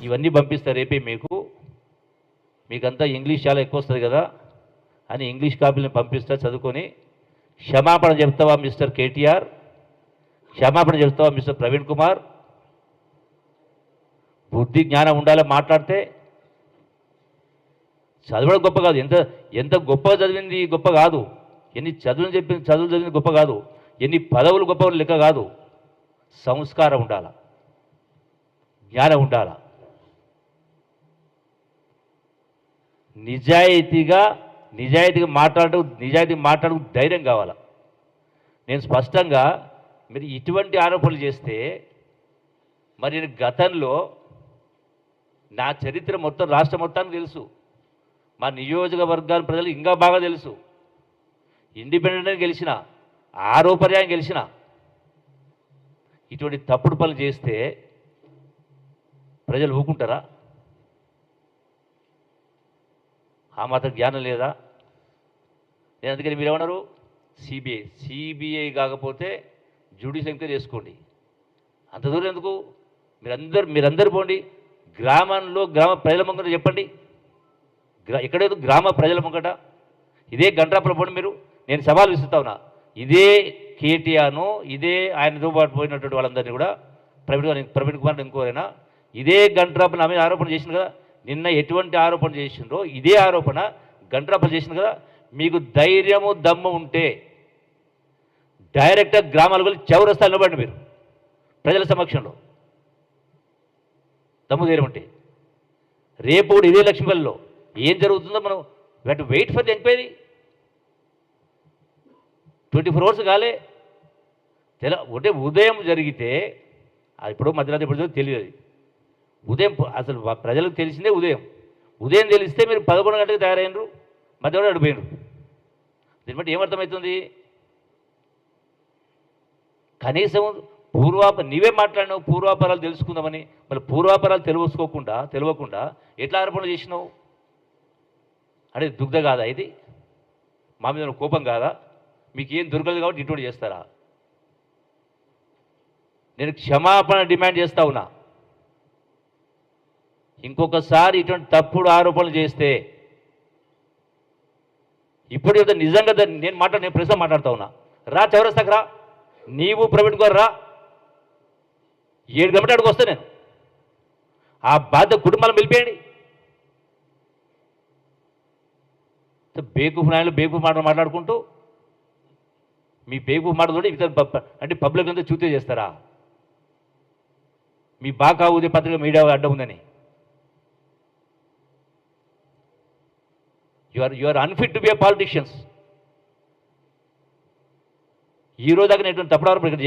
ఇవన్నీ పంపిస్తారు రేపే మీకు మీకంతా ఇంగ్లీష్ చాలా ఎక్కువ వస్తుంది కదా అని ఇంగ్లీష్ కాపీలను పంపిస్తా చదువుకొని. క్షమాపణ చెప్తావా మిస్టర్ కేటీఆర్? క్షమాపణ చెప్తావా మిస్టర్ ప్రవీణ్ కుమార్? బుద్ధి జ్ఞానం ఉండాలి మాట్లాడితే. చదవడం గొప్ప కాదు. ఎంత ఎంత గొప్ప చదివింది గొప్ప కాదు. ఎన్ని చదువులు చెప్పింది చదువులు చదివింది గొప్ప కాదు. ఎన్ని పదవులు గొప్ప లెక్క కాదు. సంస్కారం ఉండాల. జ్ఞానం ఉండాల. నిజాయితీగా నిజాయితీగా మాట్లాడు నిజాయితీ మాట్లాడు ధైర్యం కావాలి? నేను స్పష్టంగా మీరు ఇటువంటి ఆరోపణలు చేస్తే మరి నేను గతంలో నా చరిత్ర మొత్తం రాష్ట్ర మొత్తానికి తెలుసు. మా నియోజకవర్గాల ప్రజలు ఇంకా బాగా తెలుసు. ఇండిపెండెంట్ గెలిచిన ఆరో గెలిచిన ఇటువంటి తప్పుడు పనులు చేస్తే ప్రజలు ఊకుంటారా? ఆ మాత్రం జ్ఞానం లేదా? నేను అందుకని మీరు ఏమన్నారు సిబిఐ. సిబిఐ కాకపోతే జ్యుడిషియల్ ఎంక్వైరీ చేసుకోండి. అంత దూరం ఎందుకు? మీరందరు మీరందరూ పోండి. గ్రామంలో గ్రామ ప్రజల ముంగట చెప్పండి. గ్రా ఎక్కడేదో గ్రామ ప్రజల ముంగట. ఇదే గంట్రాపుల పోండి మీరు. నేను సవాల్ విసురుతా ఉన్నా. ఇదే కేటీఆర్ను ఇదే ఆయనతో పాటు పోయినటువంటి వాళ్ళందరినీ కూడా ప్రవీణ్ ప్రవీణ్ కుమార్ ఇంకోరైనా ఇదే గంట్రాపుల ఆమె ఆరోపణ చేసింది కదా. నిన్న ఎటువంటి ఆరోపణ చేసిండ్రో ఇదే ఆరోపణ గంట్రాపులు చేసింది కదా. మీకు ధైర్యము దమ్ము ఉంటే డైరెక్ట్గా గ్రామాలకు వెళ్ళి చౌరస్తాలు నిలబడండి మీరు ప్రజల సమక్షంలో. దమ్ము ధైర్యం ఉంటే. రేపు కూడా ఇదే లక్ష్మీపల్లిలో ఏం జరుగుతుందో మనం wait wait for the enquiry twenty four hours కాలే. తెల ఒకటే ఉదయం జరిగితే అది ఇప్పుడు మధ్యరాత్రి ఇప్పుడు తెలియదు అది. ఉదయం అసలు ప్రజలకు తెలిసిందే ఉదయం. ఉదయం తెలిస్తే మీరు పదకొండు గంటలకు తయారైనరు మధ్యాహ్నం అడిపోయినరు దీన్ని బట్టి ఏమర్థమవుతుంది? కనీసం పూర్వాప నీవే మాట్లాడినావు పూర్వాపరాలు తెలుసుకుందామని. మళ్ళీ పూర్వాపరాలు తెలుసుకోకుండా తెలియకుండా ఎట్లా ఆరోపణ చేసినావు? అంటే దుగ్ధ కాదా ఇది? మా మీద కోపం కాదా? మీకు ఏం దొరకలేదు కాబట్టి ఇటువంటి చేస్తారా? నేను క్షమాపణ డిమాండ్ చేస్తా ఉన్నా. ఇంకొకసారి ఇటువంటి తప్పుడు ఆరోపణలు చేస్తే ఇప్పుడు నిజంగా నేను మాట్లాడు నేను ప్రశ్న మాట్లాడుతా ఉన్నా. రా చౌరస్తాకు రా. నీవు ప్రవీణ్ గారు రా. ఏడు గంటల అడుగు వస్తా నేను. ఆ బాధ్యత కుటుంబాలను వెళ్ళిపోయండి బేకూఫ్ నాయలు బేకూఫ్ మాటలు మాట్లాడుకుంటూ మీ బేకూఫ్ మాటలు ఇతర అంటే పబ్లిక్ అంతా చూతే చేస్తారా? మీ బాకా ఊదే పత్రిక మీడియా అడ్డం ఉందని. You are you are unfit to be a politicians ఈ రోజు దాకా నేను తప్పుడు ఆరోపణ